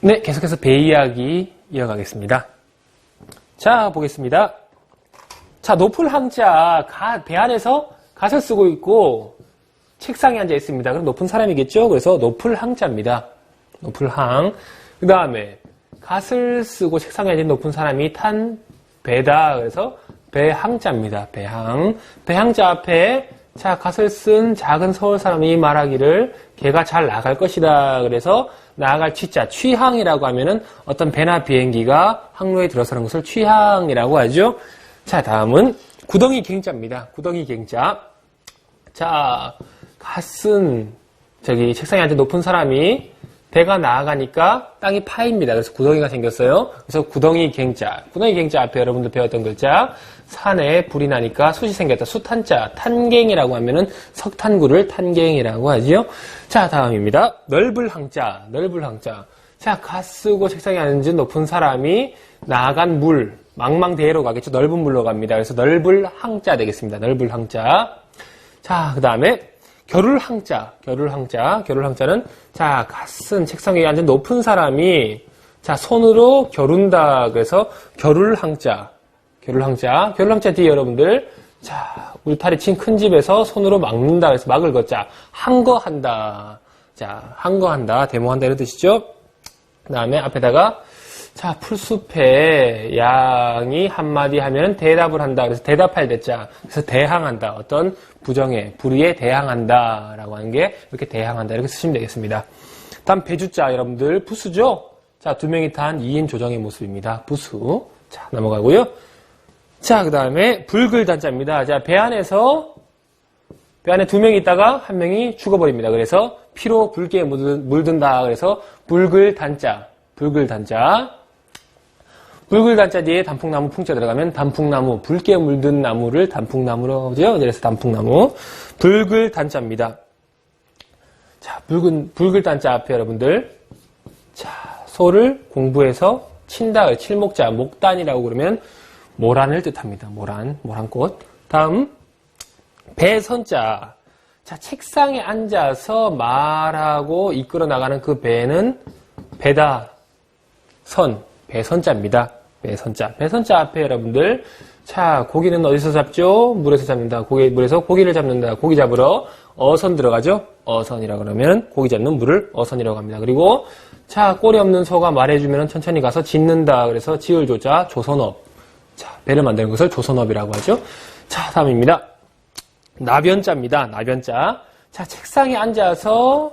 네, 계속해서 배 이야기 이어가겠습니다. 자, 보겠습니다. 자, 높은 항자, 가, 배 안에서 갓을 쓰고 있고, 책상에 앉아 있습니다. 그럼 높은 사람이겠죠? 그래서 높을 항자입니다. 높을 항. 그 다음에, 갓을 쓰고 책상에 앉은 높은 사람이 탄 배다. 그래서 배항자입니다. 배항. 배항자 앞에 자, 갓을 쓴 작은 서울 사람이 말하기를 걔가 잘 나갈 것이다. 그래서 나아갈 취자, 취항이라고 하면은 어떤 배나 비행기가 항로에 들어서는 것을 취항이라고 하죠. 자, 다음은 구덩이 갱자입니다. 구덩이 갱자. 자, 갓은 저기 책상에 앉은 높은 사람이 배가 나아가니까 땅이 파입니다. 그래서 구덩이가 생겼어요. 그래서 구덩이 갱자. 구덩이 갱자 앞에 여러분들 배웠던 글자. 산에 불이 나니까 숯이 생겼다. 숯한자. 탄갱이라고 하면은 석탄구를 탄갱이라고 하지요. 자, 다음입니다. 넓을 항자. 넓을 항자. 자, 갓 쓰고 책상에 앉은 높은 사람이 나간 물. 망망대해로 가겠죠. 넓은 물로 갑니다. 그래서 넓을 항자 되겠습니다. 넓을 항자. 자, 그 다음에 겨룰 항자, 겨룰 항자, 겨룰 항자는 자, 갓은 책상 위에 앉은 높은 사람이 자, 손으로 겨룬다. 그래서 겨룰 항자, 겨룰 항자, 겨룰 항자 뒤에 여러분들 자, 울타리 친 큰 집에서 손으로 막는다. 그래서 막을 걷자. 항거한다. 자, 항거한다. 데모한다 이런 뜻이죠. 그 다음에 앞에다가 자, 풀숲에 양이 한마디 하면 대답을 한다. 그래서 대답할 대자. 그래서 대항한다. 어떤 부정에, 불의에 대항한다. 라고 하는 게 이렇게 대항한다. 이렇게 쓰시면 되겠습니다. 다음 배주자 여러분들 부수죠? 자, 두 명이 탄 2인 조정의 모습입니다. 부수. 자, 넘어가고요. 자, 그 다음에 불글 단자입니다. 자, 배 안에서 배 안에 두 명이 있다가 한 명이 죽어버립니다. 그래서 피로 붉게 물든다. 그래서 불글 단자. 불글 단자. 붉을 단자 뒤에 단풍나무 풍자 들어가면 단풍나무, 붉게 물든 나무를 단풍나무로 하죠. 그래서 단풍나무. 붉을 단자입니다. 자, 붉은, 붉을 단자 앞에 여러분들. 자, 소를 공부해서 친다. 칠목자, 목단이라고 그러면 모란을 뜻합니다. 모란, 모란꽃. 다음, 배선자. 자, 책상에 앉아서 말하고 이끌어 나가는 그 배는 배다. 선, 배선자입니다. 배선자. 배선자 앞에 여러분들, 자, 고기는 어디서 잡죠? 물에서 잡는다. 고기, 물에서 고기를 잡는다. 고기 잡으러 어선 들어가죠? 어선이라 그러면 고기 잡는 물을 어선이라고 합니다. 그리고, 자, 꼬리 없는 소가 말해주면 천천히 가서 짖는다. 그래서 지을 조자, 조선업. 자, 배를 만드는 것을 조선업이라고 하죠. 자, 다음입니다. 나변자입니다. 나변자. 자, 책상에 앉아서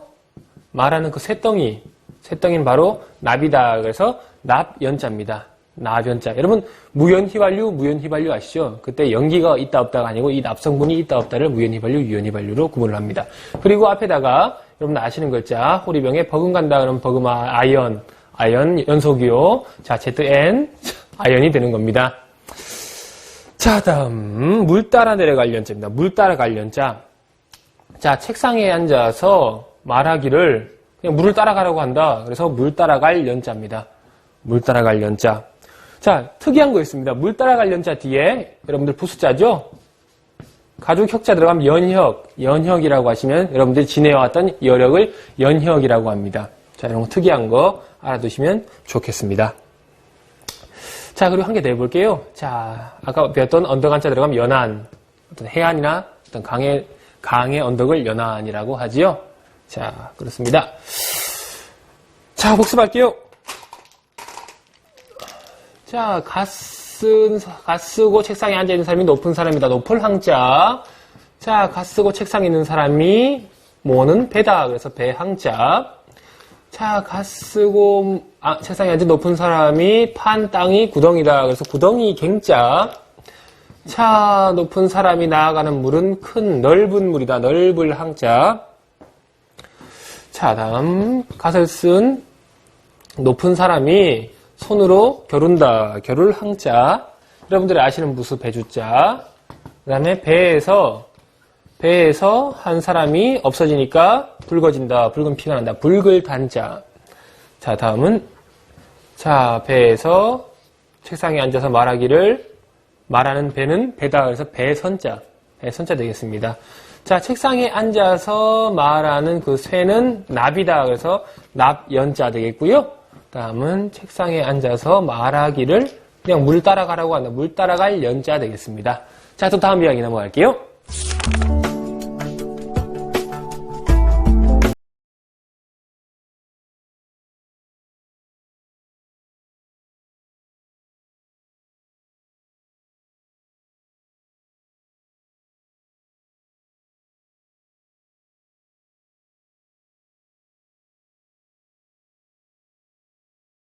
말하는 그 쇳덩이. 쇳덩이는 바로 납이다. 그래서 납연자입니다. 나변자. 여러분, 무연휘발유, 무연휘발유 아시죠? 그때 연기가 있다 없다가 아니고 이 납성분이 있다 없다를 무연휘발유, 유연휘발유로 구분을 합니다. 그리고 앞에다가 여러분 아시는 글자, 호리병에 버금간다 그러면 버금아, 아연, 아연, 연속이요. 자, ZN, 아연이 되는 겁니다. 자, 다음, 물 따라 내려갈 연자입니다. 물 따라 갈 연자. 자, 책상에 앉아서 말하기를 그냥 물을 따라가라고 한다. 그래서 물 따라갈 연자입니다. 물 따라갈 연자. 자, 특이한 거 있습니다. 물 따라갈 연자 뒤에 여러분들 부수자죠? 가죽 혁자 들어가면 연혁, 연혁이라고 하시면 여러분들이 지내왔던 여력을 연혁이라고 합니다. 자, 이런 거 특이한 거 알아두시면 좋겠습니다. 자, 그리고 한 개 더 해볼게요. 자, 아까 배웠던 언덕 한자 들어가면 연안, 어떤 해안이나 어떤 강의, 강의 언덕을 연안이라고 하지요. 자, 그렇습니다. 자, 복습할게요. 자, 갓쓴, 갓쓰고 책상에 앉아있는 사람이 높은 사람이다. 높을 항자. 자, 갓쓰고 책상에 있는 사람이 뭐는 배다. 그래서 배 항자. 자, 갓쓰고 아, 책상에 앉은 높은 사람이 판 땅이 구덩이다. 그래서 구덩이 갱자. 자, 높은 사람이 나아가는 물은 큰 넓은 물이다. 넓을 항자. 자, 다음 갓을 쓴 높은 사람이 손으로 겨룬다. 겨룰 항자. 여러분들이 아시는 무수 배주자. 그 다음에 배에서 배에서 한 사람이 없어지니까 붉어진다. 붉은 피가 난다. 붉을 단자. 자, 다음은 자, 배에서 책상에 앉아서 말하기를 말하는 배는 배다. 그래서 배선자. 배선자 되겠습니다. 자, 책상에 앉아서 말하는 그 쇠는 납이다. 그래서 납연자 되겠고요. 다음은 책상에 앉아서 말하기를 그냥 물 따라가라고 한다. 물 따라갈 연자 되겠습니다. 자, 또 다음 이야기 넘어갈게요.